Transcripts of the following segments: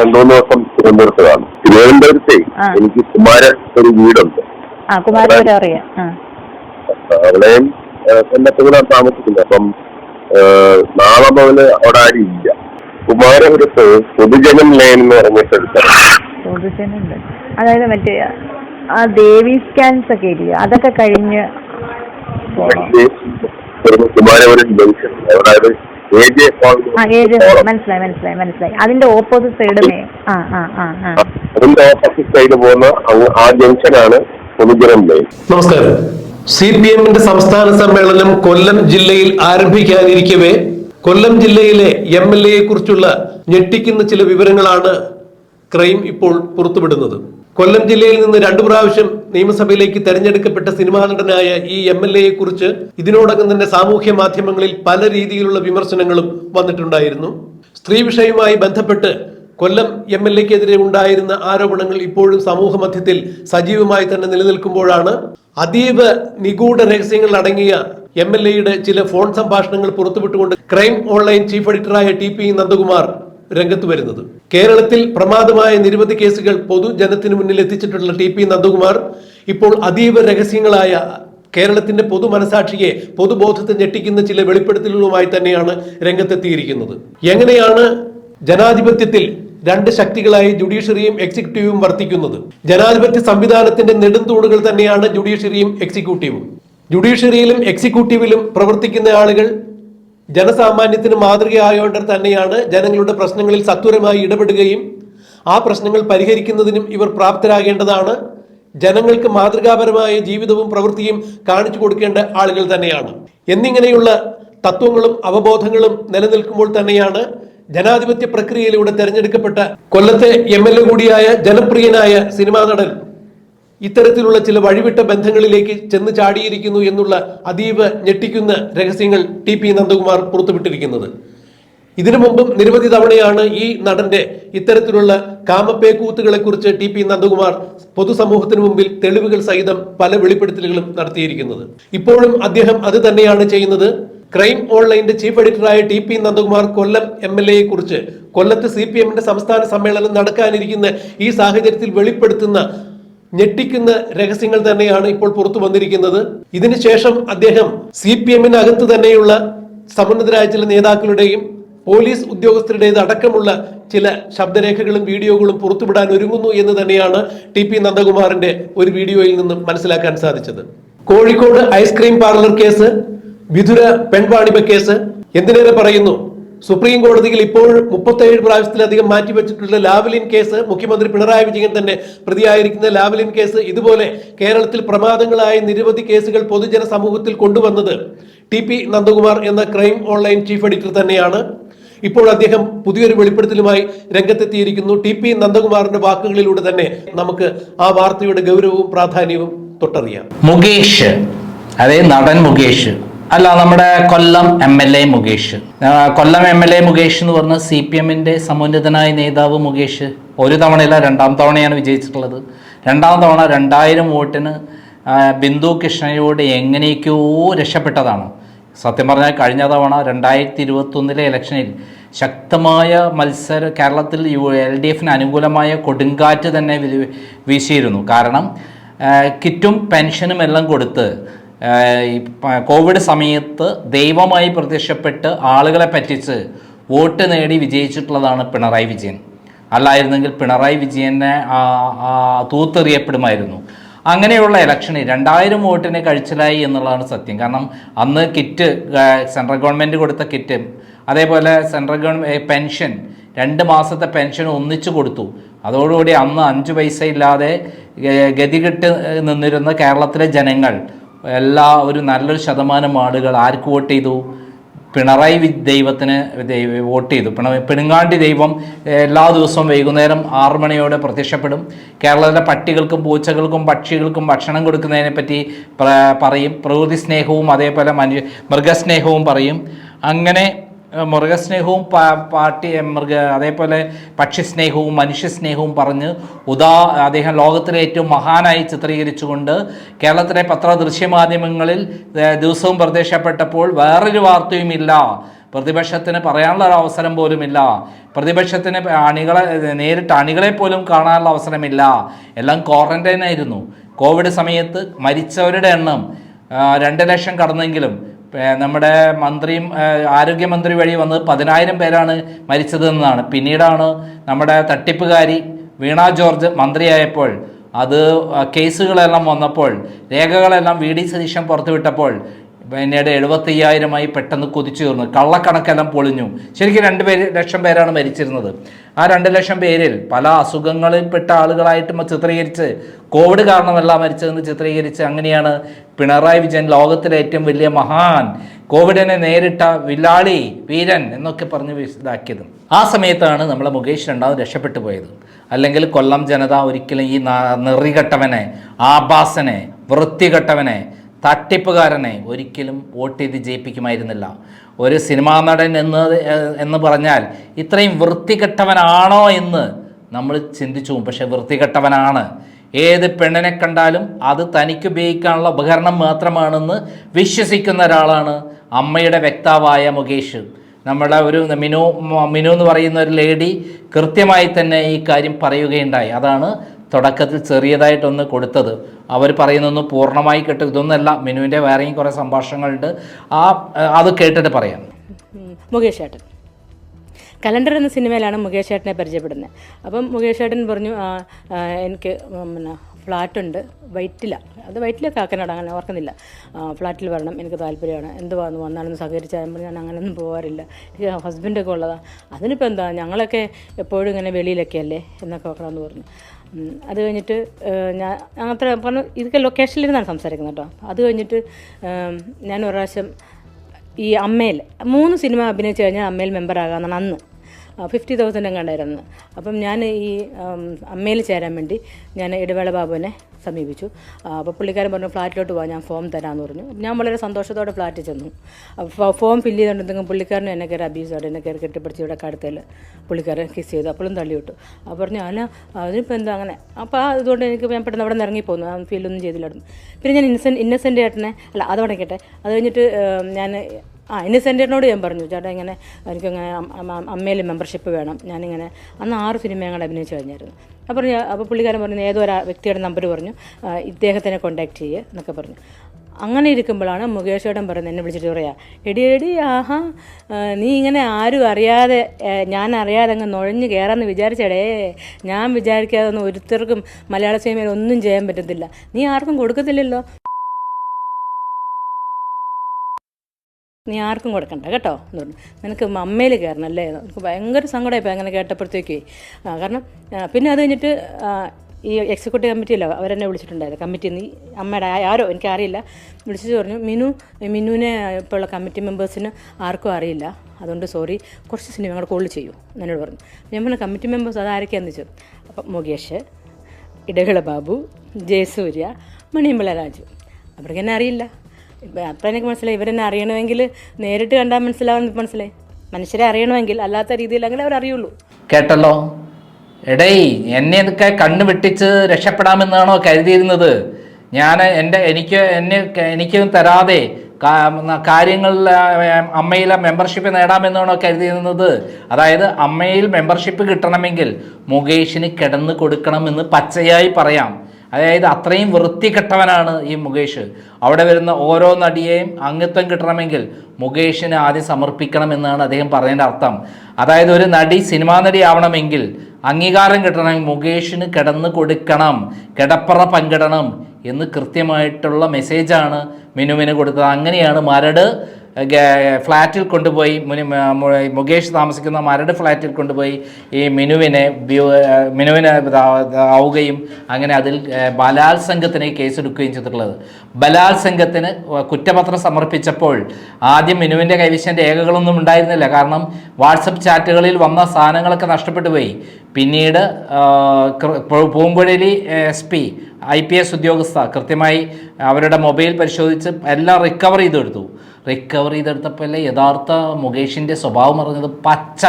രണ്ടു മൂന്ന് ദിവസം തിരുവനന്തപുരത്ത് കാണും തിരുവനന്തപുരത്തെ എനിക്ക് കുമാര ഒരു വീടുണ്ട്. ആ കുമാരപുരം കൂടെ അവിടെയും താമസിക്കുന്നത് അപ്പം നാളെ മുതൽ അവിടെ ആരും ഇല്ല. കുമാരപുരത്ത് പൊതുജനം ലൈൻ എന്ന് പറഞ്ഞ സ്ഥലത്താണ്. അതായത് മറ്റേ ആ ദേവി സ്കാൻസ് ഒക്കെ ഇല്ലേ? അതൊക്കെ കഴിഞ്ഞ് കുമാരപുരം ജംഗ്ഷൻ. ജെ ആ ഏജ് മനസ്സിലായി മനസ്സിലായി മനസ്സിലായി അതിന്റെ ഓപ്പോസിറ്റ് സൈഡ് ആ ആ ആ ആ. അതിന്റെ ഓപ്പോസിറ്റ് സൈഡ് പോകുന്ന ആ ജംഗ്ഷനാണ് പൊതുജനം ലൈൻ നമസ്കാരം. സി പി എമ്മിന്റെ സംസ്ഥാന സമ്മേളനം കൊല്ലം ജില്ലയിൽ ആരംഭിക്കാനിരിക്കവേ. കൊല്ലം ജില്ലയിലെ എം എൽ എയെ കുറിച്ചുള്ള ഞെട്ടിക്കുന്ന ചില വിവരങ്ങളാണ് ക്രൈം ഇപ്പോൾ പുറത്തുവിടുന്നത്. കൊല്ലം ജില്ലയിൽ നിന്ന് രണ്ടു പ്രാവശ്യം നിയമസഭയിലേക്ക് തെരഞ്ഞെടുക്കപ്പെട്ട സിനിമാ നടനായ ഈ എം എൽ എയെ കുറിച്ച് ഇതിനോടകം തന്നെ സാമൂഹ്യ മാധ്യമങ്ങളിൽ പല രീതിയിലുള്ള വിമർശനങ്ങളും വന്നിട്ടുണ്ടായിരുന്നു. സ്ത്രീ വിഷയവുമായി ബന്ധപ്പെട്ട് കൊല്ലം എം എൽ എക്കെതിരെ ഉണ്ടായിരുന്ന ആരോപണങ്ങൾ ഇപ്പോഴും സമൂഹ മധ്യത്തിൽ സജീവമായി തന്നെ നിലനിൽക്കുമ്പോഴാണ്. അതീവ നിഗൂഢ രഹസ്യങ്ങൾ അടങ്ങിയ എം എൽ എയുടെ ചില ഫോൺ സംഭാഷണങ്ങൾ പുറത്തുവിട്ടുകൊണ്ട് ക്രൈം ഓൺലൈൻ ചീഫ് എഡിറ്ററായ ടി പി നന്ദകുമാർ രംഗത്ത് വരുന്നത്. കേരളത്തിൽ പ്രമാദമായ നിരവധി കേസുകൾ പൊതുജനത്തിന് മുന്നിൽ എത്തിച്ചിട്ടുള്ള ടി പി നന്ദകുമാർ ഇപ്പോൾ അതീവ രഹസ്യങ്ങളായ കേരളത്തിന്റെ പൊതു മനസാക്ഷിയെ പൊതുബോധത്തെ ഞെട്ടിക്കുന്ന ചില വെളിപ്പെടുത്തലുകളുമായി തന്നെയാണ് രംഗത്തെത്തിയിരിക്കുന്നത്. എങ്ങനെയാണ് ജനാധിപത്യത്തിൽ രണ്ട് ശക്തികളായി ജുഡീഷ്യറിയും എക്സിക്യൂട്ടീവും വർത്തിക്കുന്നത്? ജനാധിപത്യ സംവിധാനത്തിന്റെ നെടുന്തൂണുകൾ തന്നെയാണ് ജുഡീഷ്യറിയും എക്സിക്യൂട്ടീവും. ജുഡീഷ്യറിയിലും എക്സിക്യൂട്ടീവിലും പ്രവർത്തിക്കുന്ന ആളുകൾ ജനസാമാന്യത്തിന് മാതൃകയായോണ്ടർ തന്നെയാണ് ജനങ്ങളുടെ പ്രശ്നങ്ങളിൽ സത്വരമായി ഇടപെടുകയും ആ പ്രശ്നങ്ങൾ പരിഹരിക്കുന്നതിനും ഇവർ പ്രാപ്തരാകേണ്ടതാണ്. ജനങ്ങൾക്ക് മാതൃകാപരമായ ജീവിതവും പ്രവൃത്തിയും കാണിച്ചു കൊടുക്കേണ്ട ആളുകൾ തന്നെയാണ്. എന്നിങ്ങനെയുള്ള തത്വങ്ങളും അവബോധങ്ങളും നിലനിൽക്കുമ്പോൾ തന്നെയാണ് ജനാധിപത്യ പ്രക്രിയയിലൂടെ തെരഞ്ഞെടുക്കപ്പെട്ട കൊല്ലത്തെ എം കൂടിയായ ജനപ്രിയനായ സിനിമാ നടൻ ഇത്തരത്തിലുള്ള ചില വഴിവിട്ട ബന്ധങ്ങളിലേക്ക് ചെന്ന് ചാടിയിരിക്കുന്നു എന്നുള്ള അതീവ ഞെട്ടിക്കുന്ന രഹസ്യങ്ങൾ ടി പി നന്ദകുമാർ പുറത്തുവിട്ടിരിക്കുന്നത്. ഇതിനു മുമ്പും നിരവധി തവണയാണ് ഈ നടന്റെ ഇത്തരത്തിലുള്ള കാമപ്പേക്കൂത്തുകളെ കുറിച്ച് ടി പി നന്ദകുമാർ പൊതുസമൂഹത്തിന് മുമ്പിൽ തെളിവുകൾ സഹിതം പല വെളിപ്പെടുത്തലുകളും നടത്തിയിരിക്കുന്നത്. ഇപ്പോഴും അദ്ദേഹം അത് തന്നെയാണ് ചെയ്യുന്നത്. ക്രൈം ഓൺലൈന്റെ chief എഡിറ്ററായ T P Nandakumar Kollam M L എയെ കുറിച്ച് കൊല്ലത്ത് സി പി എമ്മിന്റെ സംസ്ഥാന സമ്മേളനം നടക്കാനിരിക്കുന്ന ഈ സാഹചര്യത്തിൽ വെളിപ്പെടുത്തുന്ന ഞെട്ടിക്കുന്ന രഹസ്യങ്ങൾ തന്നെയാണ് ഇപ്പോൾ പുറത്തു വന്നിരിക്കുന്നത്. ഇതിനുശേഷം അദ്ദേഹം സി പി എമ്മിനകത്ത് തന്നെയുള്ള സമുന്നതരായ ചില നേതാക്കളുടെയും പോലീസ് ഉദ്യോഗസ്ഥരുടേത് അടക്കമുള്ള ചില ശബ്ദരേഖകളും വീഡിയോകളും പുറത്തുവിടാൻ ഒരുങ്ങുന്നു എന്ന് തന്നെയാണ് ടി പി നന്ദകുമാറിന്റെ ഒരു വീഡിയോയിൽ നിന്നും മനസ്സിലാക്കാൻ സാധിച്ചത്. Kozhikode ice cream parlour case Vithura പെൺവാണിഭ case എന്തിനേറെ പറയുന്നു? സുപ്രീം കോടതിയിൽ ഇപ്പോൾ മുപ്പത്തേഴ് പ്രാവശ്യത്തിലധികം മാറ്റിവെച്ചിട്ടുള്ള ലാവലിൻ കേസ് മുഖ്യമന്ത്രി പിണറായി വിജയൻ തന്നെ പ്രതിയായിരിക്കുന്ന ലാവലിൻ കേസ് ഇതുപോലെ കേരളത്തിൽ പ്രമാദങ്ങളായ നിരവധി കേസുകൾ പൊതുജന സമൂഹത്തിൽ കൊണ്ടുവന്നത് ടി പി നന്ദകുമാർ എന്ന ക്രൈം ഓൺലൈൻ ചീഫ് എഡിറ്റർ തന്നെയാണ്. ഇപ്പോൾ അദ്ദേഹം പുതിയൊരു വെളിപ്പെടുത്തലുമായി രംഗത്തെത്തിയിരിക്കുന്നു. ടി പി നന്ദകുമാറിന്റെ വാക്കുകളിലൂടെ തന്നെ നമുക്ക് ആ വാർത്തയുടെ ഗൗരവവും പ്രാധാന്യവും തൊട്ടറിയാം. മുകേഷ് അതെ നടൻ മുകേഷ്. അല്ല നമ്മുടെ Kollam M L A Mukesh. Kollam M L A Mukesh എന്ന് പറഞ്ഞ സി പി എമ്മിന്റെ സമുന്നതനായ നേതാവ് മുകേഷ് ഒരു തവണയല്ല രണ്ടാം തവണയാണ് വിജയിച്ചിട്ടുള്ളത്. രണ്ടാം തവണ രണ്ടായിരം വോട്ടിന് ബിന്ദു കൃഷ്ണയോട് എങ്ങനെയൊക്കെയോ രക്ഷപ്പെട്ടതാണ്. സത്യം പറഞ്ഞാൽ കഴിഞ്ഞ തവണ രണ്ടായിരത്തി ഇരുപത്തൊന്നിലെ ഇലക്ഷനിൽ ശക്തമായ മത്സര കേരളത്തിൽ യു എൽ ഡി എഫിന് അനുകൂലമായ കൊടുങ്കാറ്റ് തന്നെ വീശിയിരുന്നു. കാരണം കിറ്റും പെൻഷനും എല്ലാം കൊടുത്ത് കോവിഡ് സമയത്ത് ദൈവമായി പ്രത്യക്ഷപ്പെട്ട് ആളുകളെ പറ്റിച്ച് വോട്ട് നേടി വിജയിച്ചിട്ടുള്ളതാണ് പിണറായി വിജയൻ. അല്ലായിരുന്നെങ്കിൽ പിണറായി വിജയനെ തൂത്തെറിയപ്പെടുമായിരുന്നു. അങ്ങനെയുള്ള ഇലക്ഷന് രണ്ടായിരം വോട്ടിന് കഴിച്ചിലായി എന്നുള്ളതാണ് സത്യം. കാരണം അന്ന് കിറ്റ് സെൻട്രൽ ഗവൺമെന്റ് കൊടുത്ത കിറ്റ് അതേപോലെ സെൻട്രൽ ഗവൺമെന്റ് പെൻഷൻ രണ്ട് മാസത്തെ പെൻഷൻ ഒന്നിച്ചു കൊടുത്തു. അതോടുകൂടി അന്ന് അഞ്ച് പൈസ ഇല്ലാതെ ഗതികെട്ട് നിന്നിരുന്ന കേരളത്തിലെ ജനങ്ങൾ എല്ലാ ഒരു നല്ലൊരു ശതമാനം ആളുകൾ ആർക്ക് വോട്ട് ചെയ്തു? പിണറായി ദൈവത്തിന് വോട്ട് ചെയ്തു. പിണ പിണുങ്ങാണ്ടി ദൈവം എല്ലാ ദിവസവും വൈകുന്നേരം ആറു മണിയോടെ പ്രത്യക്ഷപ്പെടും. കേരളത്തിലെ പട്ടികൾക്കും പൂച്ചകൾക്കും പക്ഷികൾക്കും ഭക്ഷണം കൊടുക്കുന്നതിനെ പറ്റി പറയും. പ്രകൃതി സ്നേഹവും അതേപോലെ മനുഷ്യ മൃഗസ്നേഹവും പറയും. അങ്ങനെ മൃഗസ്നേഹവും പാർട്ടി മൃഗ അതേപോലെ പക്ഷിസ്നേഹവും മനുഷ്യസ്നേഹവും പറഞ്ഞ് ഉദാ അദ്ദേഹം ലോകത്തിലെ ഏറ്റവും മഹാനായി ചിത്രീകരിച്ചുകൊണ്ട് കേരളത്തിലെ പത്ര ദൃശ്യമാധ്യമങ്ങളിൽ ദിവസവും പ്രത്യക്ഷപ്പെട്ടപ്പോൾ വേറൊരു വാർത്തയുമില്ല. പ്രതിപക്ഷത്തിന് പറയാനുള്ള ഒരു അവസരം പോലുമില്ല. പ്രതിപക്ഷത്തിന് അണികളെ നേരിട്ട് അണികളെ പോലും കാണാനുള്ള അവസരമില്ല. എല്ലാം ക്വാറന്റൈൻ ആയിരുന്നു കോവിഡ് സമയത്ത് മരിച്ചവരുടെ എണ്ണം രണ്ട് ലക്ഷം കടന്നെങ്കിലും നമ്മുടെ മന്ത്രിയും ആരോഗ്യമന്ത്രി വഴി വന്നത് പതിനായിരം പേരാണ് മരിച്ചതെന്നാണ്. പിന്നീടാണ് നമ്മുടെ തട്ടിപ്പുകാരി വീണ ജോർജ് മന്ത്രിയായപ്പോൾ അത് കേസുകളെല്ലാം വന്നപ്പോൾ രേഖകളെല്ലാം വി ഡി സതീശൻ പുറത്തുവിട്ടപ്പോൾ പിന്നീട് എഴുപത്തയ്യായിരമായി പെട്ടെന്ന് കുതിച്ചുയർന്നു കള്ളക്കണക്കെല്ലാം പൊളിഞ്ഞു. ശരിക്കും രണ്ട് പേര് ലക്ഷം പേരാണ് മരിച്ചിരുന്നത്. ആ രണ്ട് ലക്ഷം പേരിൽ പല അസുഖങ്ങളിൽപ്പെട്ട ആളുകളായിട്ട് ചിത്രീകരിച്ച് കോവിഡ് കാരണമല്ല മരിച്ചതെന്ന് ചിത്രീകരിച്ച് അങ്ങനെയാണ് പിണറായി വിജയൻ ലോകത്തിലെ ഏറ്റവും വലിയ മഹാൻ കോവിഡിനെ നേരിട്ട വില്ലാളി വീരൻ എന്നൊക്കെ പറഞ്ഞ് ഇതാക്കിയത് ആ സമയത്താണ് നമ്മളെ മുകേഷ് രണ്ടാമത് രക്ഷപ്പെട്ടു പോയത്. അല്ലെങ്കിൽ കൊല്ലം ജനത ഒരിക്കലും ഈ നെറികെട്ടവനെ ആഭാസനെ വൃത്തികെട്ടവനെ തട്ടിപ്പുകാരനെ ഒരിക്കലും വോട്ട് ചെയ്ത് ജയിപ്പിക്കുമായിരുന്നില്ല. ഒരു സിനിമാ നടൻ എന്ന് എന്ന് പറഞ്ഞാൽ ഇത്രയും വൃത്തികെട്ടവനാണോ എന്ന് നമ്മൾ ചിന്തിച്ചു പക്ഷേ വൃത്തികെട്ടവനാണ്. ഏത് പെണ്ണിനെ കണ്ടാലും അത് തനിക്ക് ഉപയോഗിക്കാനുള്ള ഉപകരണം മാത്രമാണെന്ന് വിശ്വസിക്കുന്ന ഒരാളാണ് അമ്മയുടെ വ്യക്താവായ മുകേഷ്. നമ്മുടെ ഒരു മിനു മിനു എന്ന് പറയുന്ന ഒരു ലേഡി കൃത്യമായി തന്നെ ഈ കാര്യം പറയുകയുണ്ടായി. അതാണ് തുടക്കത്തിൽ ചെറിയതായിട്ടൊന്ന് കൊടുത്തത്. അവർ പറയുന്നൊന്നും പൂർണമായി കേട്ട്. ഇതൊന്നുമല്ല മെനുവിന്റെ വേറെയും കുറേ സംഭാഷണങ്ങളുണ്ട്. ആ അത് കേട്ടിട്ട് പറയാം. മുകേഷ് ഏട്ടൻ. കലണ്ടർ എന്ന സിനിമയിലാണ് മുകേഷ് ഏട്ടനെ പരിചയപ്പെടുന്നത്. അപ്പം മുകേഷ് ഏട്ടൻ പറഞ്ഞു എനിക്ക് പിന്നെ ഫ്ലാറ്റുണ്ട്. വൈറ്റില. അത് വൈറ്റില കാക്കനാട് അങ്ങനെ ഓർക്കുന്നില്ല. ഫ്ലാറ്റിൽ വരണം എനിക്ക് താല്പര്യമാണ്. എന്തുവാന്ന് വന്നാണെന്ന് സഹകരിച്ചാൽ ഞാൻ അങ്ങനെയൊന്നും പോകാറില്ല എനിക്ക് ഹസ്ബൻഡൊക്കെ ഉള്ളതാണ് അതിനിപ്പോൾ എന്താ? ഞങ്ങളൊക്കെ എപ്പോഴും ഇങ്ങനെ വെളിയിലൊക്കെ അല്ലേ എന്നൊക്കെ ഓർക്കണമെന്ന് പറഞ്ഞു. അത് കഴിഞ്ഞിട്ട് ഞാൻ അങ്ങനത്തെ പറഞ്ഞു ഇതൊക്കെ ലൊക്കേഷനിലിരുന്നാണ് സംസാരിക്കുന്നത് കേട്ടോ. അത് കഴിഞ്ഞിട്ട് ഞാൻ ഒരു പ്രാവശ്യം ഈ അമ്മയിൽ മൂന്ന് സിനിമ അഭിനയിച്ച് കഴിഞ്ഞാൽ അമ്മയിൽ മെമ്പറാകാമെന്നാണ് അന്ന്. ഫിഫ്റ്റി തൗസൻഡ് എങ്ങാണ്ടായിരുന്നു അപ്പം ഞാൻ ഈ അമ്മയിൽ ചേരാൻ വേണ്ടി ഞാൻ ഇടവേള ബാബുവിനെ സമീപിച്ചു. അപ്പോൾ പുള്ളിക്കാരൻ പറഞ്ഞു ഫ്ലാറ്റിലോട്ട് പോകാം ഞാൻ ഫോം തരാമെന്ന് പറഞ്ഞു. ഞാൻ വളരെ സന്തോഷത്തോടെ ഫ്ലാറ്റിൽ ചെന്നു. അപ്പോൾ ഫോം ഫില്ല് ചെയ്തുകൊണ്ടെങ്കിൽ പുള്ളിക്കാരനും എന്നെ കയറി അബ്യൂസ് എന്നെ കയറി കെട്ടിപ്പിടിച്ച് ഇവിടെ കടുത്തിൽ പുള്ളിക്കാരൻ കിസ് ചെയ്തു. അപ്പോഴും തള്ളി വിട്ടു അപ്പോൾ പറഞ്ഞു അല്ല അതിനിപ്പോൾ എന്താ അങ്ങനെ? അപ്പോൾ അതുകൊണ്ട് എനിക്ക് ഞാൻ പെട്ടെന്ന് അവിടെ നിന്ന് ഇറങ്ങിപ്പോന്നു. ആ ഫീലൊന്നും ചെയ്തില്ലായിരുന്നു. പിന്നെ ഞാൻ ഇന്നസെന്റ് ഇന്നസെന്റ് ഏട്ടനെ അല്ല അത് കേട്ടെ അത് കഴിഞ്ഞിട്ട് ഞാൻ ആ ഇന്നസെന്റിനോട് ഞാൻ പറഞ്ഞു ചേട്ടാ ഇങ്ങനെ എനിക്കങ്ങനെ അമ്മയിൽ മെമ്പർഷിപ്പ് വേണം. ഞാനിങ്ങനെ അന്ന് ആറ് സിനിമ ഞങ്ങൾ അഭിനയിച്ച് കഴിഞ്ഞായിരുന്നു. അപ്പോൾ പറഞ്ഞു അപ്പോൾ പുള്ളിക്കാരൻ പറഞ്ഞു ഏതോ ഒരു വ്യക്തിയുടെ നമ്പർ പറഞ്ഞു ഇദ്ദേഹത്തിനെ കോൺടാക്ട് ചെയ്യുക എന്നൊക്കെ പറഞ്ഞു. അങ്ങനെ ഇരിക്കുമ്പോഴാണ് മുകേഷ് ചേട്ടൻ പറയുന്നത് എന്നെ വിളിച്ചിട്ട് പറയാ എടി എടി ആഹാ നീ ഇങ്ങനെ ആരും അറിയാതെ ഞാൻ അറിയാതെ അങ്ങ് നുഴഞ്ഞ് കയറാമെന്ന് വിചാരിച്ചടേ ഞാൻ വിചാരിക്കാതെ ഒന്നും ഒരുത്തർക്കും മലയാള സിനിമയിൽ ഒന്നും ചെയ്യാൻ പറ്റത്തില്ല. നീ ആർക്കും കൊടുക്കത്തില്ലല്ലോ. നീ ആർക്കും കൊടുക്കണ്ട കേട്ടോ? എന്ന് പറഞ്ഞു. നിനക്ക് അമ്മയിൽ കയറണം അല്ലേ? എനിക്ക് ഭയങ്കര സങ്കടമായിപ്പോൾ അങ്ങനെ കേട്ടപ്പോഴത്തേക്ക്. കാരണം പിന്നെ അത് കഴിഞ്ഞിട്ട് ഈ എക്സിക്യൂട്ടീവ് കമ്മിറ്റിയിലോ അവരെന്നെ വിളിച്ചിട്ടുണ്ടായിരുന്നു. കമ്മിറ്റി നീ അമ്മയുടെ ആരോ എനിക്കറിയില്ല. വിളിച്ചിട്ട് പറഞ്ഞു മിനു മിനുവിനെ ഇപ്പോൾ ഉള്ള കമ്മിറ്റി മെമ്പേഴ്സിന് ആർക്കും അറിയില്ല. അതുകൊണ്ട് സോറി കുറച്ച് സിനിമ കൂടെ കോൾ ചെയ്യൂ എന്നോട് പറഞ്ഞു. ഞാൻ പറഞ്ഞു കമ്മിറ്റി മെമ്പേഴ്സ് അതാരൊക്കെയാണെന്ന് വെച്ചു അപ്പം മുകേഷ് ഇടകള ബാബു ജയസൂര്യ മണിയമ്പള രാജു. അവർക്ക് എന്നെ അറിയില്ല. അപ്പം എനിക്ക് മനസ്സിലായി. ഇവരെന്നെ അറിയണമെങ്കിൽ നേരിട്ട് കണ്ടാൽ മനസ്സിലാവാൻ മനസ്സിലായി. മനുഷ്യരെ അറിയണമെങ്കിൽ അല്ലാത്ത രീതിയിൽ അങ്ങനെ അവരറിയുള്ളൂ കേട്ടല്ലോ? എടേയ് എന്നെ ഇതൊക്കെ കണ്ണു വെട്ടിച്ച് രക്ഷപ്പെടാമെന്നാണോ കരുതിയിരുന്നത്? ഞാൻ എന്റെ എനിക്ക് എന്നെ എനിക്ക് തരാതെ കാര്യങ്ങളിൽ അമ്മയിലെ മെമ്പർഷിപ്പ് നേടാമെന്നാണോ കരുതിയിരുന്നത്? അതായത് അമ്മയിൽ മെമ്പർഷിപ്പ് കിട്ടണമെങ്കിൽ മുകേഷിന് കിടന്ന് കൊടുക്കണമെന്ന് പച്ചയായി പറയാം. അതായത് അത്രയും വൃത്തികെട്ടവനാണ് ഈ മുകേഷ്. അവിടെ വരുന്ന ഓരോ നടിയെയും അംഗത്വം കിട്ടണമെങ്കിൽ മുകേഷിന് ആദ്യം സമർപ്പിക്കണം എന്നാണ് അദ്ദേഹം പറയേണ്ട അർത്ഥം. അതായത് ഒരു നടി സിനിമാ നടി ആവണമെങ്കിൽ അംഗീകാരം കിട്ടണമെങ്കിൽ മുകേഷിന് കിടന്ന് കൊടുക്കണം കിടപ്പറ പങ്കിടണം എന്ന് കൃത്യമായിട്ടുള്ള മെസ്സേജാണ് മിനുവിന് കൊടുത്തത്. അങ്ങനെയാണ് മരട് ഫ്ലാറ്റിൽ കൊണ്ടുപോയി മുകേഷ് താമസിക്കുന്ന മരട് ഫ്ലാറ്റിൽ കൊണ്ടുപോയി ഈ മിനുവിനെ മിനുവിനെ ആവുകയും അങ്ങനെ അതിൽ ബലാത്സംഗത്തിന് കേസെടുക്കുകയും ചെയ്തിട്ടുള്ളത്. ബലാത്സംഗത്തിന് കുറ്റപത്രം സമർപ്പിച്ചപ്പോൾ ആദ്യം മിനുവിന്റെ കൈവശം രേഖകളൊന്നും ഉണ്ടായിരുന്നില്ല. കാരണം വാട്സപ്പ് ചാറ്റുകളിൽ വന്ന സാധനങ്ങളൊക്കെ നഷ്ടപ്പെട്ടു പോയി. പിന്നീട് Poonkuzhali S P I P S ഉദ്യോഗസ്ഥ കൃത്യമായി അവരുടെ മൊബൈൽ പരിശോധിച്ച് എല്ലാം റിക്കവർ ചെയ്തെടുത്തു. റിക്കവർ ചെയ്തെടുത്തപ്പോൾ യഥാർത്ഥ മുകേഷിന്റെ സ്വഭാവം പറഞ്ഞത് പച്ച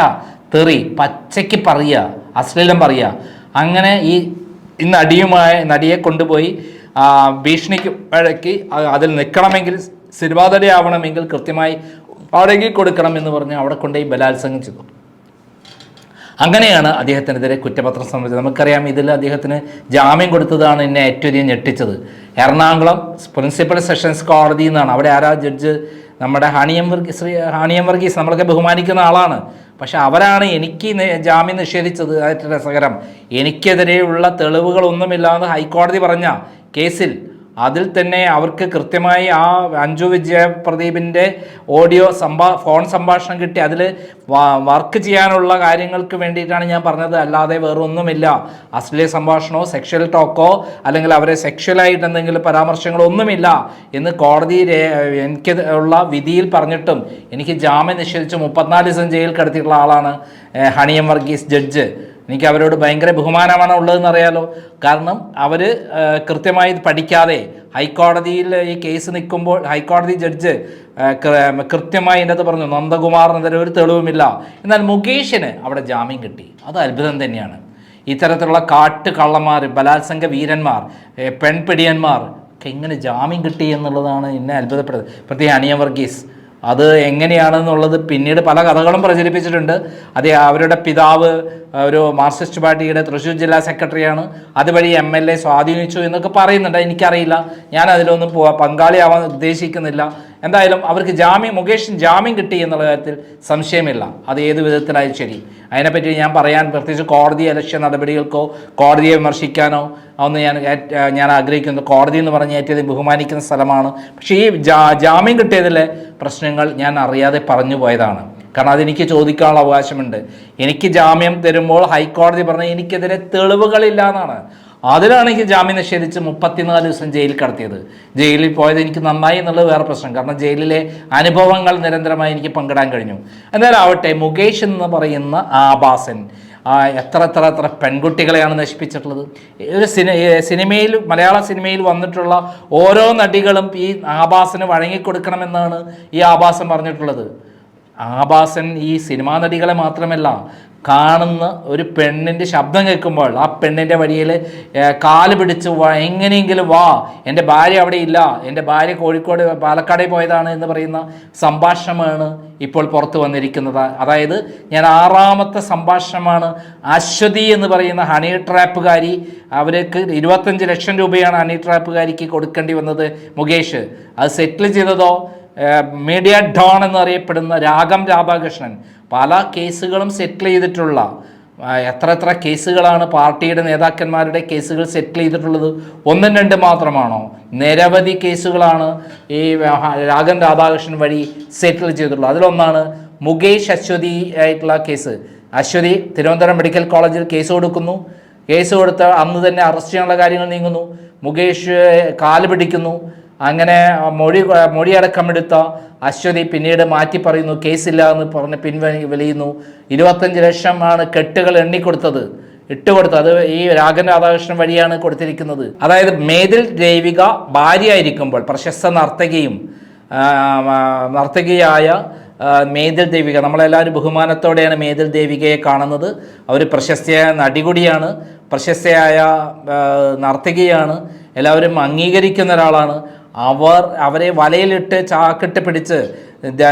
തെറി പച്ചയ്ക്ക് പറയുക അശ്ലീലം പറയുക. അങ്ങനെ ഈ നടിയുമായ നടിയെ കൊണ്ടുപോയി ഭീഷണിക്ക് വഴക്കി അതിൽ നിൽക്കണമെങ്കിൽ സിനിമാതടി ആവണമെങ്കിൽ കൃത്യമായി വാടകയ്ക്ക് കൊടുക്കണം എന്ന് പറഞ്ഞ് അവിടെ കൊണ്ടുപോയി ബലാത്സംഗം ചെയ്തു. അങ്ങനെയാണ് അദ്ദേഹത്തിനെതിരെ കുറ്റപത്രം സമർപ്പിച്ചത്. നമുക്കറിയാം ഇതിൽ അദ്ദേഹത്തിന് ജാമ്യം കൊടുത്തതാണ് എന്നെ ഏറ്റവും അധികം ഞെട്ടിച്ചത്. എറണാകുളം പ്രിൻസിപ്പൽ സെഷൻസ് കോടതി എന്നാണ്. അവിടെ ആരാ ജഡ്ജ്? നമ്മുടെ ഹണിയം വർഗീസ് ശ്രീ ഹണിയം വർഗീസ് നമ്മളൊക്കെ ബഹുമാനിക്കുന്ന ആളാണ്. പക്ഷെ അവരാണ് എനിക്ക് ജാമ്യം നിഷേധിച്ചത്. അതിന്റെ രസകരം. എനിക്കെതിരെയുള്ള തെളിവുകളൊന്നുമില്ലാന്ന് ഹൈക്കോടതി പറഞ്ഞ കേസിൽ അതിൽ തന്നെ അവർക്ക് കൃത്യമായി ആ അഞ്ജു വിജയ പ്രദീപിന്റെ ഓഡിയോ സംഭാ ഫോൺ സംഭാഷണം കിട്ടി. അതിൽ വർക്ക് ചെയ്യാനുള്ള കാര്യങ്ങൾക്ക് വേണ്ടിയിട്ടാണ് ഞാൻ പറഞ്ഞത്. അല്ലാതെ വേറെ ഒന്നുമില്ല അശ്ലീല സംഭാഷണമോ സെക്ഷൽ ടോക്കോ അല്ലെങ്കിൽ അവരെ സെക്ഷലായിട്ട് എന്തെങ്കിലും പരാമർശങ്ങളോ ഒന്നുമില്ല എന്ന് കോടതി എനിക്ക് ഉള്ള വിധിയിൽ പറഞ്ഞിട്ടും എനിക്ക് ജാമ്യം നിഷേധിച്ച് മുപ്പത്തിനാല് ദിവസം ജയിലിൽ കിടത്തിയിട്ടുള്ള ആളാണ് ഹണിയം വർഗീസ് ജഡ്ജ്. എനിക്ക് അവരോട് ഭയങ്കര ബഹുമാനമാണ് ഉള്ളതെന്ന് അറിയാലോ. കാരണം അവർ കൃത്യമായി പഠിക്കാതെ ഹൈക്കോടതിയിൽ ഈ കേസ് നിൽക്കുമ്പോൾ ഹൈക്കോടതി ജഡ്ജ് കൃത്യമായി എന്റെ അത് പറഞ്ഞു നന്ദകുമാറിനെതിരെ ഒരു തെളിവുമില്ല. എന്നാൽ മുകേഷിന് അവിടെ ജാമ്യം കിട്ടി. അത് അത്ഭുതം തന്നെയാണ്. ഇത്തരത്തിലുള്ള കാട്ട് കള്ളന്മാർ ബലാത്സംഗ വീരന്മാർ പെൺപിടിയന്മാർ എങ്ങനെ ജാമ്യം കിട്ടി എന്നുള്ളതാണ് എന്നെ അത്ഭുതപ്പെടുന്നത് പ്രത്യേകം അനിയ വർഗീസ്. അത് എങ്ങനെയാണെന്നുള്ളത് പിന്നീട് പല കഥകളും പ്രചരിപ്പിച്ചിട്ടുണ്ട്. അത് അവരുടെ പിതാവ് ഒരു മാർക്സിസ്റ്റ് പാർട്ടിയുടെ തൃശ്ശൂർ ജില്ലാ സെക്രട്ടറിയാണ്. അതുവഴി എം എൽ എ സ്വാധീനിച്ചു എന്നൊക്കെ പറയുന്നുണ്ട്. എനിക്കറിയില്ല. ഞാൻ അതിലൊന്നും പങ്കാളിയാവാൻ ഉദ്ദേശിക്കുന്നില്ല. എന്തായാലും അവർക്ക് ജാമ്യം മുകേഷിന് ജാമ്യം കിട്ടി എന്നുള്ള കാര്യത്തിൽ സംശയമില്ല. അത് ഏത് വിധത്തിലായാലും ശരി. അതിനെപ്പറ്റി ഞാൻ പറയാൻ പ്രത്യേകിച്ച് കോടതി അലക്ഷ്യ നടപടികൾക്കോ കോടതിയെ വിമർശിക്കാനോ ഒന്ന് ഞാൻ ഞാൻ ആഗ്രഹിക്കുന്നു കോടതി എന്ന് പറഞ്ഞ് ഏറ്റവും ബഹുമാനിക്കുന്ന സ്ഥലമാണ്. പക്ഷേ ഈ ജാമ്യം കിട്ടിയതിലെ പ്രശ്നങ്ങൾ ഞാൻ അറിയാതെ പറഞ്ഞു പോയതാണ്. കാരണം അതെനിക്ക് ചോദിക്കാനുള്ള അവകാശമുണ്ട്. എനിക്ക് ജാമ്യം തരുമ്പോൾ ഹൈക്കോടതി പറഞ്ഞ എനിക്കെതിരെ തെളിവുകളില്ല എന്നാണ് അതിലാണ് എനിക്ക് ജാമ്യം നിഷേധിച്ച് മുപ്പത്തിനാല് ദിവസം ജയിലിൽ കടത്തിയത്. ജയിലിൽ പോയത് എനിക്ക് നന്നായി എന്നുള്ളത് വേറെ പ്രശ്നം. കാരണം ജയിലിലെ അനുഭവങ്ങൾ നിരന്തരമായി എനിക്ക് പങ്കിടാൻ കഴിഞ്ഞു. എന്നാലാവട്ടെ മുകേഷ് എന്ന് പറയുന്ന ആഭാസൻ എത്ര എത്ര എത്ര പെൺകുട്ടികളെയാണ് നശിപ്പിച്ചിട്ടുള്ളത്. ഒരു സിനി സിനിമയിൽ മലയാള സിനിമയിൽ വന്നിട്ടുള്ള ഓരോ നടികളും ഈ ആഭാസന് വഴങ്ങിക്കൊടുക്കണമെന്നാണ് ഈ ആഭാസം പറഞ്ഞിട്ടുള്ളത്. ആഭാസൻ ഈ സിനിമാ നടികളെ മാത്രമല്ല കാണുന്ന ഒരു പെണ്ണിന്റെ ശബ്ദം കേൾക്കുമ്പോൾ ആ പെണ്ണിന്റെ വഴിയിൽ കാൽ പിടിച്ച് എങ്ങനെയെങ്കിലും വാ എന്റെ ഭാര്യ അവിടെ ഇല്ല എന്റെ ഭാര്യ കോഴിക്കോട് പാലക്കാടേ പോയതാണ് എന്ന് പറയുന്ന സംഭാഷണമാണ് ഇപ്പോൾ പുറത്തു വന്നിരിക്കുന്നത്. അതായത് ഞാൻ ആറാമത്തെ സംഭാഷണമാണ് അശ്വതി എന്ന് പറയുന്ന ഹണി ട്രാപ്പുകാരി അവർക്ക് ഇരുപത്തഞ്ച് ലക്ഷം രൂപയാണ് ഹണി ട്രാപ്പുകാരിക്ക് കൊടുക്കേണ്ടി വന്നത്. മുകേഷ് അത് സെറ്റിൽ ചെയ്തതോ? മീഡിയ ഡോൺ എന്നറിയപ്പെടുന്ന രാഗം രാധാകൃഷ്ണൻ പല കേസുകളും സെറ്റിൽ ചെയ്തിട്ടുള്ള എത്ര എത്ര കേസുകളാണ് പാർട്ടിയുടെ നേതാക്കന്മാരുടെ കേസുകൾ സെറ്റിൽ ചെയ്തിട്ടുള്ളത്? ഒന്നും രണ്ട് മാത്രമാണോ? നിരവധി കേസുകളാണ് ഈ രാഗൻ രാഗം രാധാകൃഷ്ണൻ വഴി സെറ്റിൽ ചെയ്തിട്ടുള്ളത്. അതിലൊന്നാണ് മുകേഷ് അശ്വതി ആയിട്ടുള്ള കേസ്. അശ്വതി തിരുവനന്തപുരം മെഡിക്കൽ കോളേജിൽ കേസ് കൊടുക്കുന്നു. കേസ് കൊടുത്ത് അന്ന് തന്നെ അറസ്റ്റ് ചെയ്യാനുള്ള കാര്യങ്ങൾ നീങ്ങുന്നു. മുകേഷ് കാൽ പിടിക്കുന്നു. അങ്ങനെ മൊഴി മൊഴിയടക്കം എടുത്ത അശ്വതി പിന്നീട് മാറ്റി പറയുന്നു കേസില്ല എന്ന് പറഞ്ഞ് പിൻവലി വിളിയുന്നു ഇരുപത്തഞ്ച് ലക്ഷമാണ് കെട്ടുകൾ എണ്ണിക്കൊടുത്തത്. ഇട്ടുകൊടുത്തത് അത് ഈ രാഗൻ രാധാകൃഷ്ണൻ വഴിയാണ് കൊടുത്തിരിക്കുന്നത്. അതായത് മേതിൽ ദേവിക ഭാര്യയായിരിക്കുമ്പോൾ പ്രശസ്ത നർത്തകിയും നർത്തകിയായ മേതിൽ ദേവിക നമ്മളെല്ലാവരും ബഹുമാനത്തോടെയാണ് മേതിൽ ദേവികയെ കാണുന്നത്. അവർ പ്രശസ്തയായ നടി കൂടിയാണ് പ്രശസ്തയായ നർത്തകിയാണ്. എല്ലാവരും അംഗീകരിക്കുന്ന ഒരാളാണ്. അവർ അവരെ വലയിലിട്ട് ചാക്കിട്ട് പിടിച്ച്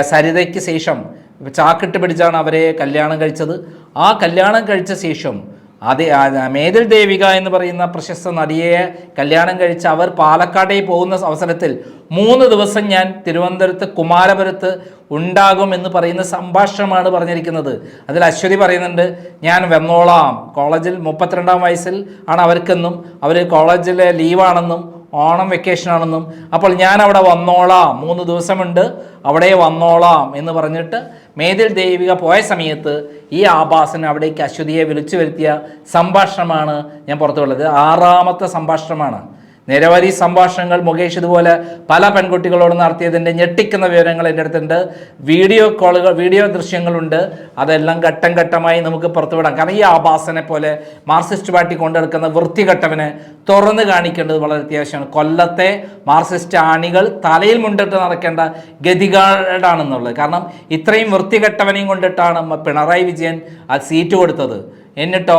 സരിതയ്ക്ക് ശേഷം ചാക്കിട്ട് പിടിച്ചാണ് അവരെ കല്യാണം കഴിച്ചത്. ആ കല്യാണം കഴിച്ച ശേഷം അതേ മേതിൽ ദേവിക എന്ന് പറയുന്ന പ്രശസ്ത നടിയെ കല്യാണം കഴിച്ച് അവർ പാലക്കാടേക്ക് പോകുന്ന അവസരത്തിൽ മൂന്ന് ദിവസം ഞാൻ തിരുവനന്തപുരത്ത് കുമാരപുരത്ത് ഉണ്ടാകും എന്ന് പറയുന്ന സംഭാഷണമാണ് പറഞ്ഞിരിക്കുന്നത്. അതിൽ അശ്വതി പറയുന്നുണ്ട് ഞാൻ വന്നോളാം. കോളേജിൽ മുപ്പത്തിരണ്ടാം വയസ്സിൽ ആണ് അവർക്കെന്നും അവർ കോളേജിലെ ലീവാണെന്നും ഓണം വെക്കേഷൻ ആണെന്നും അപ്പോൾ ഞാൻ അവിടെ വന്നോളാം മൂന്ന് ദിവസമുണ്ട് അവിടെ വന്നോളാം എന്ന് പറഞ്ഞിട്ട് മേതിൽ ദേവിക പോയ സമയത്ത് ഈ ആഭാസൻ അവിടേക്ക് അശ്വതിയെ വിളിച്ചു വരുത്തിയ സംഭാഷണമാണ് ഞാൻ പുറത്തുള്ളത് ആറാമത്തെ സംഭാഷണമാണ്. നിരവധി സംഭാഷണങ്ങൾ മുകേഷ് ഇതുപോലെ പല പെൺകുട്ടികളോട് നടത്തിയതിന്റെ ഞെട്ടിക്കുന്ന വിവരങ്ങൾ എന്റെ അടുത്തുണ്ട്. വീഡിയോ കോളുകൾ വീഡിയോ ദൃശ്യങ്ങളുണ്ട്. അതെല്ലാം ഘട്ടം ഘട്ടമായി നമുക്ക് പുറത്തുവിടാം. കാരണം ഈ ആഭാസനെ പോലെ മാർക്സിസ്റ്റ് പാർട്ടി കൊണ്ടെടുക്കുന്ന വൃത്തികെട്ടവനെ തുറന്നു കാണിക്കേണ്ടത് വളരെ അത്യാവശ്യമാണ്. കൊല്ലത്തെ മാർക്സിസ്റ്റ് ആണികൾ തലയിൽ മുണ്ടിട്ട് നടക്കേണ്ട ഗതികേടാണെന്നുള്ളത്. കാരണം ഇത്രയും വൃത്തികെട്ടവനെയും കൊണ്ടിട്ടാണ് പിണറായി വിജയൻ ആ സീറ്റ് കൊടുത്തത്. എന്നിട്ടോ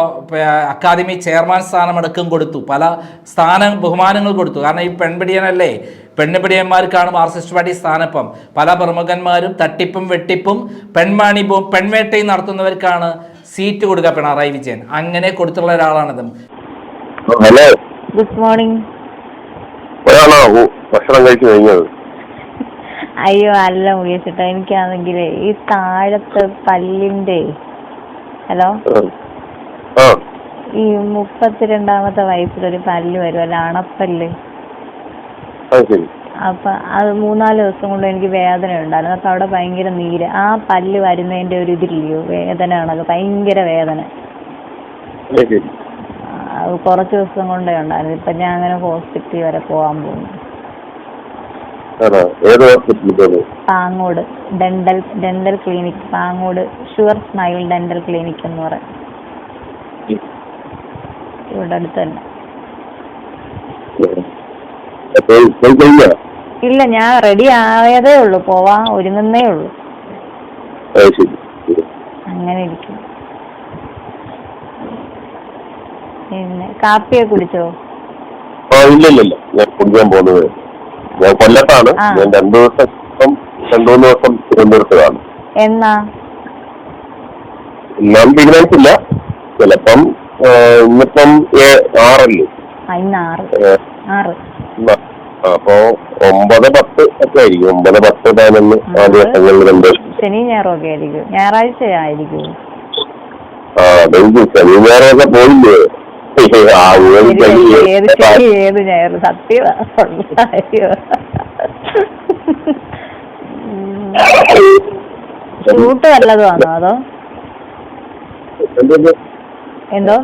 അക്കാദമി ചെയർമാൻ സ്ഥാനമടക്കം കൊടുത്തു. പല സ്ഥാന ബഹുമാനങ്ങൾ കൊടുത്തു. കാരണം ഈ പെൺപിടിയനല്ലേ? പെണ്ണുപിടിയന്മാർക്കാണ് മാർക്സിസ്റ്റ് പാർട്ടി സ്ഥാനപ്പം. പല പ്രമുഖന്മാരും തട്ടിപ്പും വെട്ടിപ്പും പെൺമാണി പെൺവേട്ടയും നടത്തുന്നവർക്കാണ് സീറ്റ് കൊടുക്കുക പിണറായി വിജയൻ. അങ്ങനെ കൊടുത്തുള്ള ഒരാളാണിത്. ഹലോ. Good morning. ഒരാളാ? ഓ, ഭക്ഷണം കഴിച്ചു കഴിഞ്ഞത്. അയ്യോ അല്ല മുകേഷേട്ടാ എനിക്കാണെങ്കിൽ ഈ താഴത്തെ പല്ലിന്റെ ഹലോ? ഈ മുപ്പത്തിരണ്ടാമത്തെ വയസ്സിലൊരു പല്ല് വരുമല്ലോ അണപ്പല്ല്. അപ്പൊ അത് മൂന്നാൽ ദിവസം കൊണ്ട് എനിക്ക് വേദന ഉണ്ടായിരുന്നു. അപ്പൊ അവിടെ ഭയങ്കര നീര്. ആ പല്ല് വരുന്നതിന്റെ ഒരു ഇതില്ലയോ? വേദന. ആണല്ലോ ഭയങ്കര വേദന കൊറച്ചു ദിവസം കൊണ്ടേ ഉണ്ടായിരുന്നു. ഇപ്പൊ ഞാൻ അങ്ങനെ ഹോസ്പിറ്റലിൽ വരെ പോവാൻ പോകുന്നു. Pangode. Dental dental clinic. Pangode. Sure smile dental clinic എന്ന് പറയും. ഇവിടെ അടുത്ത് തന്നെ. ഇല്ല ഞാൻ റെഡി ആയതേ ഉള്ളൂ. പോവാ ഒരുങ്ങുന്നേ ഉള്ളൂ. അങ്ങനെ ഇരിക്കും പിന്നെ കാപ്പിയെ കുടിച്ചോ? ആ ഇല്ല ഇല്ല ഇല്ല. ഞാൻ കുടിക്കാൻ പോകുന്നത്. ഞാൻ കൊല്ലത്താണ്. ഞാൻ രണ്ടു ദിവസം രണ്ടു മൂന്ന് ദിവസം തിരുവനന്തപുരത്താണ് എന്നാ? ഞാൻ തീരുമാനിച്ചില്ല. ചിലപ്പം ഇന്നിപ്പം ആറല്ലേ? ഇന്ന് ആറ്. ആറ്. അപ്പോ ഒമ്പത് പത്ത് ഒക്കെ ആയിരിക്കും. ഒമ്പത് പത്ത് പതിനൊന്ന് ആ ദിവസങ്ങളിൽ രണ്ട് ശനി ഞായറൊക്കെ ആയിരിക്കും. ഞായറാഴ്ച ആയിരിക്കും. ആ അതെനിക്ക് ശനി ഞായറൊക്കെ പോയില്ലേ? ഏത് ശനി ഏത് ഞായർ? അയ്യോ ഷൂട്ട് വല്ലതും ആണോ അതോ? എന്തോ?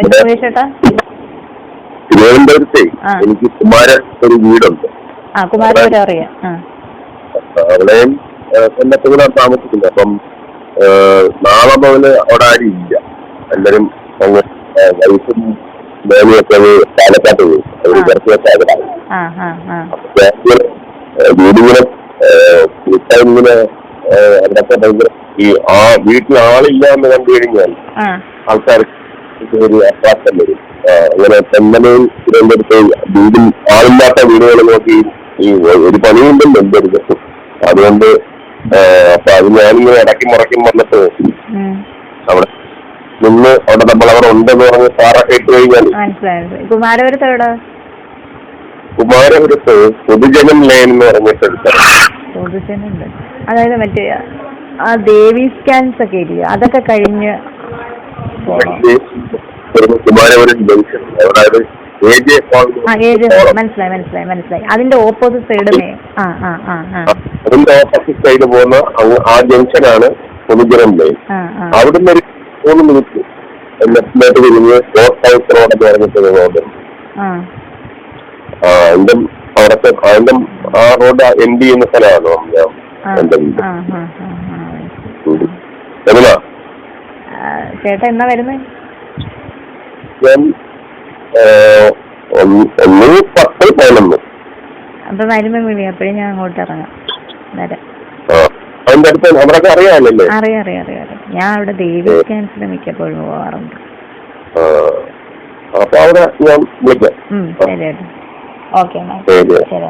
എന്തോ ചേട്ടാ തിരുവനന്തപുരത്തെ എനിക്ക് കുമാരൻ ഒരു വീടുണ്ട്. ആ കുമാരപുരം അറിയാം. അവിടെയും കൊല്ലത്തുകൂടെ താമസിക്കുന്നത് അപ്പം നാളെ മുതൽ അവിടെ ആരും ഇല്ല. എല്ലാരും അങ്ങ് വൈഫും മേനിയൊക്കെ പാലക്കാട്ട് പോയി. അവർ ഞാനിങ്ങനെ, വീടിങ്ങനെ ഫുൾടൈം ഇങ്ങനെ അവിടെ ഭയങ്കര ഈ ആ വീട്ടിൽ ആളില്ല എന്ന് കണ്ടു കഴിഞ്ഞാൽ ആൾക്കാർക്ക് ആൾക്കാർ ഒരു അട്രാക്ഷൻ വരും. അങ്ങനെ തെന്മലയും തിരുവനന്തപുരത്ത് വീടും ആളില്ലാത്ത വീടുകൾ നോക്കി ഈ ഒരു പണിയുണ്ടല്ലോ എന്തൊരു അതുകൊണ്ട് ആ, അപ്പൊ അത് ഞാനിങ്ങനെ ഇടയ്ക്ക് മുറയ്ക്കും വന്നിട്ട് അവിടെ നിന്ന് അവിടെ നമ്മൾ അവിടെ ഉണ്ടെന്ന് പറഞ്ഞ് സാറൊക്കെ ഇട്ട് കഴിഞ്ഞാൽ കുമാരപുരത്ത് പൊതുജനം ലൈൻ എന്ന് പറഞ്ഞിട്ട് അതായത് മറ്റേ ആ ദേവി സ്കാൻസ് ഒക്കെ ഇല്ലേ? അതൊക്കെ കഴിഞ്ഞ് മനസ്സിലായി മനസ്സിലായി മനസ്സിലായി. അതിന്റെ ഓപ്പോസിറ്റ് സൈഡ് ആ ആ ആ ആ. അതിന്റെ ഓപ്പോസിറ്റ് സൈഡ് പോകുന്ന ആ ജംഗ്ഷനാണ് പൊതുജനം ലൈൻ അവിടുന്ന് ഒരു മൂന്ന് മിനിറ്റ് ലെഫ്റ്റിലോട്ട് തിരിഞ്ഞ് സ്പോർട്സ് ഹൗസ് റോഡ് എന്ന് പറഞ്ഞിട്ട് റോഡ് ആ. ആ എന്റെ അവിടത്തെ അതിന്റെ ആ റോഡ് എൻ ഡി എന്ന സ്ഥലമാണോ? എന്റെ വീട് ആ ആ ആ ആ ഉം. എങ്ങനാ ആ, ചേട്ടാ എന്നാ വരുന്നേ? ഒന്ന് ഒന്ന് പത്ത് പതിനൊന്ന്. അപ്പൊ വരുമ്പോ വിളി അപ്പോഴും ഞാൻ അങ്ങോട്ട് ഇറങ്ങാം. വരാം. അറിയാം അറിയാം അറിയാം ഞാൻ അവിടെ ദേവി സ്കാൻസിന് മിക്കപ്പോഴും പോവാറുണ്ട്. ഓക്കെ ശരി. ശരി